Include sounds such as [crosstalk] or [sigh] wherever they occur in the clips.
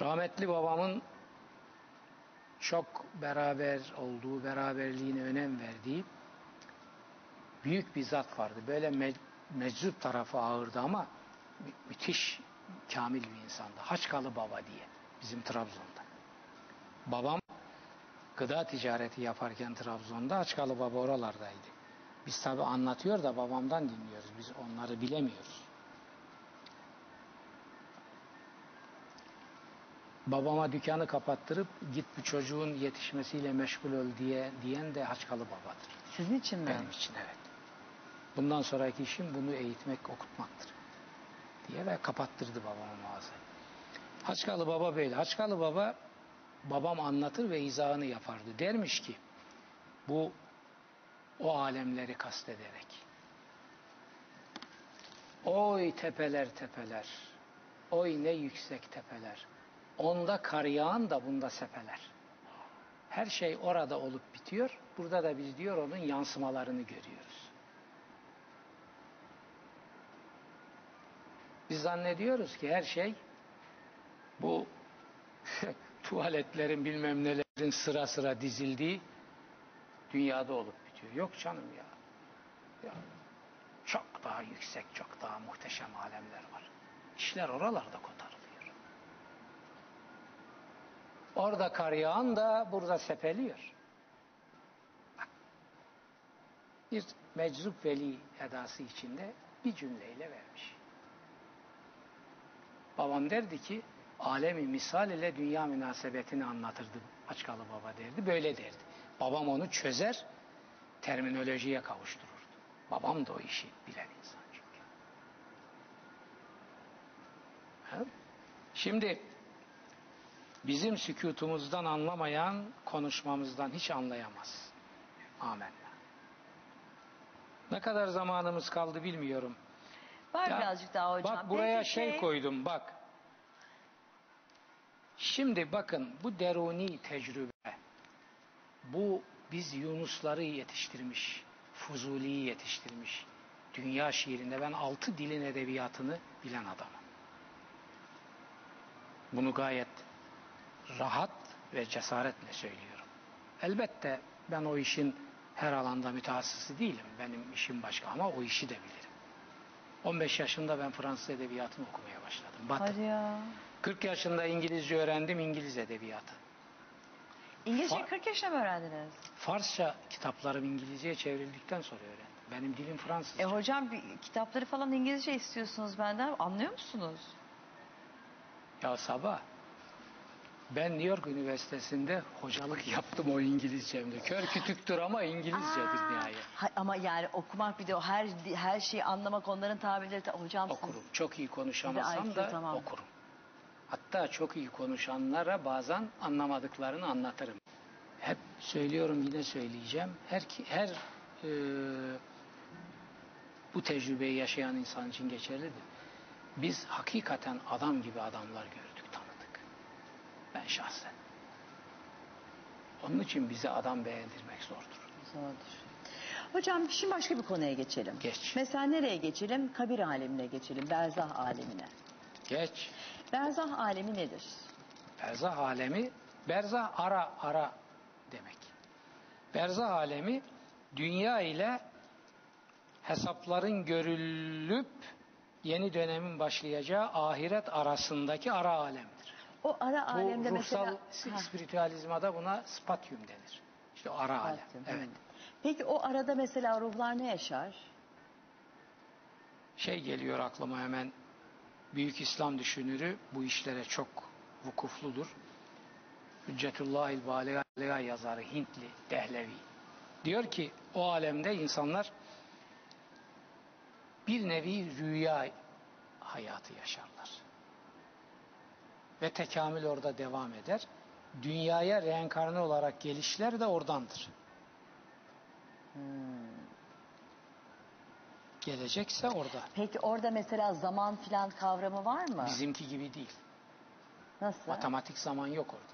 Rahmetli babamın çok beraber olduğu, beraberliğine önem verdiği büyük bir zat vardı. Böyle me- meczup tarafı ağırdı ama mü- müthiş kamil bir insandı. Haçkalı Baba diye bizim Trabzon'da. Babam gıda ticareti yaparken Trabzon'da Haçkalı Baba oralardaydı. Biz tabi anlatıyor da babamdan dinliyoruz. Biz onları bilemiyoruz. Babama dükkanı kapattırıp git bu çocuğun yetişmesiyle meşgul ol diye diyen de Haçkalı Baba'dır. Sizin için mi? Benim için evet. Bundan sonraki işim bunu eğitmek, okutmaktır. Diye ve kapattırdı babama mağazayı. Haçkalı Baba böyle. Haçkalı Baba babam anlatır ve izahını yapardı. Dermiş ki bu o alemleri kastederek. Oy tepeler tepeler. Oy ne yüksek tepeler. Onda kar yağan da bunda sepeler. Her şey orada olup bitiyor. Burada da biz diyor onun yansımalarını görüyoruz. Biz zannediyoruz ki her şey bu [laughs] tuvaletlerin bilmem nelerin sıra sıra dizildiği dünyada olup bitiyor. Yok canım ya. ya. Çok daha yüksek, çok daha muhteşem alemler var. İşler oralarda kotarılıyor. Orada kar yağan da burada sepeliyor. Bak. Bir meczup veli edası içinde bir cümleyle vermiş. Babam derdi ki alemi misal ile dünya münasebetini anlatırdı Açkalı Baba derdi. Böyle derdi. Babam onu çözer, terminolojiye kavuştururdu. Babam da o işi bilen insan çünkü. Ha? Şimdi bizim sükutumuzdan anlamayan konuşmamızdan hiç anlayamaz. Amenna. Ne kadar zamanımız kaldı bilmiyorum. Var Ya, birazcık daha hocam. Bak buraya Peki şey koydum bak. Şimdi bakın bu deruni tecrübe. Bu biz Yunusları yetiştirmiş. Fuzuli'yi yetiştirmiş. Dünya şiirinde ben altı dilin edebiyatını bilen adamım. Bunu gayet rahat ve cesaretle söylüyorum. Elbette ben o işin her alanda mütehassısı değilim. Benim işim başka ama o işi de bilirim. 15 yaşında ben Fransız edebiyatını okumaya başladım. Batı. Ya. 40 yaşında İngilizce öğrendim İngiliz edebiyatı. İngilizce Fa- 40 yaşında mı öğrendiniz? Farsça kitaplarım İngilizceye çevrildikten sonra öğrendim. Benim dilim Fransızca. E hocam bir, kitapları falan İngilizce istiyorsunuz benden. Anlıyor musunuz? Ya sabah ben New York Üniversitesi'nde hocalık [laughs] yaptım o İngilizcemde. Kör kütüktür ama İngilizcedir Aa, nihayet. hay- ama yani okumak bir de o her her şeyi anlamak onların tabirleri ta- hocam Okurum. Çok iyi Bir konuşamasam de IQ, da tamam. okurum. Hatta çok iyi konuşanlara bazen anlamadıklarını anlatırım. Hep söylüyorum yine söyleyeceğim. Her ki- her e, bu tecrübeyi yaşayan insan için geçerlidir. Biz hakikaten adam gibi adamlar. Ben şahsen. Onun için bize adam beğendirmek zordur. Zordur. Hocam şimdi başka bir konuya geçelim. Geç. Mesela nereye geçelim? Kabir alemine geçelim. Berzah alemine. Geç. Berzah alemi nedir? Berzah alemi, berzah ara ara demek. Berzah alemi dünya ile hesapların görülüp yeni dönemin başlayacağı ahiret arasındaki ara alemdir. O ara Bu alemde ruhsal mesela... Spiritüalizmada buna spatyum denir. İşte o ara alem. baktım. Evet. Peki o arada mesela ruhlar ne yaşar? Şey geliyor aklıma hemen büyük İslam düşünürü bu işlere çok vukufludur. Hüccetullah Baliga yazarı Hintli Dehlevi. Diyor ki o alemde insanlar bir nevi rüya hayatı yaşarlar. Ve tekamül orada devam eder. Dünyaya reenkarne olarak gelişler de oradandır. Hmm. Gelecekse orada. Peki orada mesela zaman filan kavramı var mı? Bizimki gibi değil. Nasıl? Matematik zaman yok orada.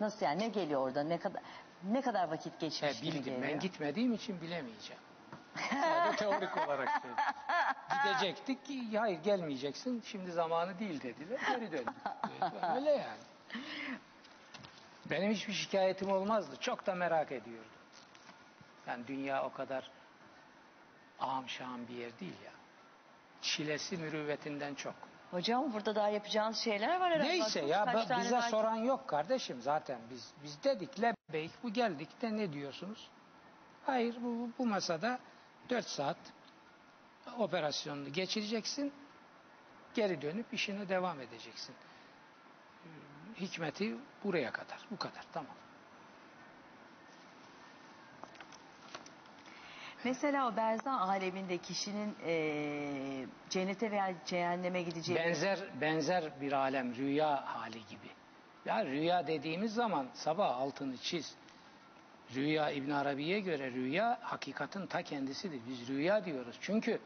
Nasıl yani ne geliyor orada? Ne kadar ne kadar vakit geçmiş He, gibi bildim. geliyor? Ben gitmediğim için bilemeyeceğim. Sadece [laughs] teorik olarak söyledim. Gidecektik ki hayır gelmeyeceksin şimdi zamanı değil dediler. Geri döndük. [laughs] Öyle yani. Benim hiçbir şikayetim olmazdı. Çok da merak ediyordum. Yani dünya o kadar ağam şahım bir yer değil ya. Çilesi mürüvvetinden çok. Hocam burada daha yapacağınız şeyler var herhalde. Neyse ya ba- bize belki- soran yok kardeşim zaten biz biz dedik lebbeyk bu geldik de ne diyorsunuz? Hayır bu- bu masada 4 saat operasyonunu geçireceksin. Geri dönüp işine devam edeceksin. Hikmeti buraya kadar. Bu kadar tamam. Mesela o berzah aleminde kişinin eee, cennete veya cehenneme gideceği... Benzer benzer bir alem rüya hali gibi. Ya rüya dediğimiz zaman sabah altını çiz. Rüya İbn Arabi'ye göre rüya hakikatin ta kendisidir. Biz rüya diyoruz. Çünkü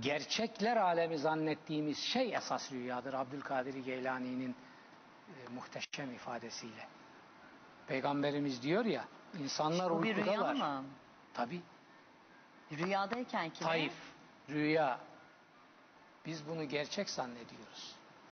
gerçekler alemi zannettiğimiz şey esas rüyadır. Abdülkadir Geylani'nin e, muhteşem ifadesiyle. Peygamberimiz diyor ya insanlar Bu bir rüya mı? Tabii. Rüyadayken ki. Taif, rüya. Biz bunu gerçek zannediyoruz.